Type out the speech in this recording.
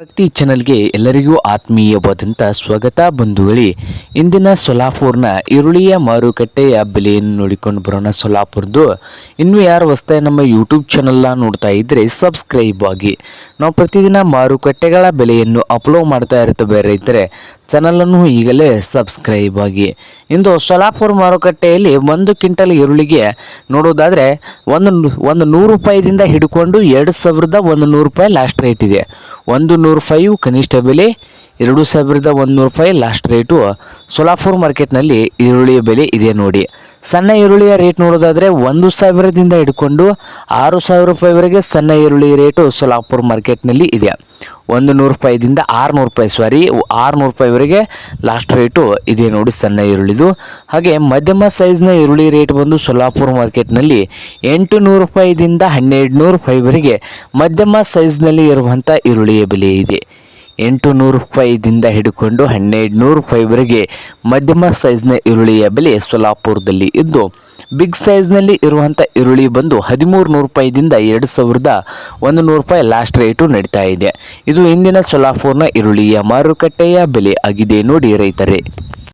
ಪ್ರತಿ ಚಾನಲ್ಗೆ ಎಲ್ಲರಿಗೂ ಆತ್ಮೀಯವಾದಂಥ ಸ್ವಾಗತ ಬಂಧುಗಳಿ. ಇಂದಿನ ಸೊಲಾಪುರ್ನ ಈರುಳ್ಳಿಯ ಮಾರುಕಟ್ಟೆಯ ಬೆಲೆಯನ್ನು ನೋಡಿಕೊಂಡು ಬರೋಣ ಸೊಲಾಪುರ್ದು. ಇನ್ನು ಯಾರು ಹೊಸ್ದಾಗಿ ನಮ್ಮ ಯೂಟ್ಯೂಬ್ ಚಾನಲ್ನ ನೋಡ್ತಾ ಇದ್ದರೆ ಸಬ್ಸ್ಕ್ರೈಬ್ ಆಗಿ. ನಾವು ಪ್ರತಿದಿನ ಮಾರುಕಟ್ಟೆಗಳ ಬೆಲೆಯನ್ನು ಅಪ್ಲೋಡ್ ಮಾಡ್ತಾ ಇರ್ತೇವೆ ರೈತರೆ. ಚಾನಲನ್ನು ಈಗಲೇ ಸಬ್ಸ್ಕ್ರೈಬ್ ಆಗಿ. ಇಂದು ಸೊಲಾಪುರ ಮಾರುಕಟ್ಟೆಯಲ್ಲಿ ಒಂದು ಕ್ವಿಂಟಲ್ ಈರುಳ್ಳಿಗೆ ನೋಡೋದಾದರೆ ಒಂದು ಒಂದು ನೂರು ರೂಪಾಯಿದಿಂದ ಹಿಡ್ಕೊಂಡು ಎರಡು ಸಾವಿರದ ಒಂದು ನೂರು ರೂಪಾಯಿ ಲಾಸ್ಟ್ ರೇಟ್ ಇದೆ. ಒಂದು ನೂರು ರೂಪಾಯಿಯು ಕನಿಷ್ಠ ಬೆಲೆ, ಎರಡು ಸಾವಿರದ ಒಂದು ರೂಪಾಯಿ ಲಾಸ್ಟ್ ರೇಟು ಸೋಲಾಪುರ್ ಮಾರ್ಕೆಟ್ನಲ್ಲಿ ಈರುಳ್ಳಿಯ ಬೆಲೆ ಇದೆ ನೋಡಿ. ಸಣ್ಣ ಈರುಳ್ಳಿಯ ರೇಟ್ ನೋಡೋದಾದರೆ ಒಂದು ಸಾವಿರದಿಂದ ಹಿಡ್ಕೊಂಡು ಆರು ಸಾವಿರ ರೂಪಾಯಿವರೆಗೆ ಸಣ್ಣ ಈರುಳ್ಳಿ ರೇಟು ಸೋಲಾಪುರ್ ಮಾರ್ಕೆಟ್ನಲ್ಲಿ ಇದೆ. ಒಂದು ನೂರು ರೂಪಾಯಿದಿಂದ ಆರುನೂರು ರೂಪಾಯಿ ಸಾರಿ ಆರುನೂರು ರೂಪಾಯಿವರೆಗೆ ಲಾಸ್ಟ್ ರೇಟು ಇದೆ ನೋಡಿ ಸಣ್ಣ ಈರುಳ್ಳಿದು. ಹಾಗೆ ಮಧ್ಯಮ ಸೈಜ್ನ ಈರುಳ್ಳಿ ರೇಟ್ ಬಂದು ಸೊಲ್ಲಾಪುರ ಮಾರ್ಕೆಟ್ನಲ್ಲಿ ಎಂಟು ನೂರು ರೂಪಾಯಿದಿಂದ ಹನ್ನೆರಡು ನೂರು ರೂಪಾಯಿವರೆಗೆ ಮಧ್ಯಮ ಸೈಜ್ನಲ್ಲಿ ಇರುವಂಥ ಈರುಳ್ಳಿಯ ಬೆಲೆ ಇದೆ. ಎಂಟು ನೂರು ರೂಪಾಯಿದಿಂದ ಹಿಡ್ಕೊಂಡು ಹನ್ನೆರಡು ನೂರು ರೂಪಾಯಿವರೆಗೆ ಮಧ್ಯಮ ಸೈಜ್ನ ಈರುಳ್ಳಿಯ ಬೆಲೆ ಸೊಲ್ಲಾಪುರದಲ್ಲಿ ಇದ್ದು ಬಿಗ್ ಸೈಜ್ನಲ್ಲಿ ಇರುವಂಥ ಈರುಳ್ಳಿ ಬಂದು ಹದಿಮೂರು ನೂರು ರೂಪಾಯಿದಿಂದ ಎರಡು ಸಾವಿರದ ಒಂದು ನೂರು ರೂಪಾಯಿ ಲಾಸ್ಟ್ ರೇಟು ನಡೀತಾ ಇದೆ. ಇದು ಇಂದಿನ ಸೊಲಾಫೋರ್ನ ಈರುಳ್ಳಿಯ ಮಾರುಕಟ್ಟೆಯ ಬೆಲೆ ಆಗಿದೆ. ನೋಡಿ ರೈತರೇ.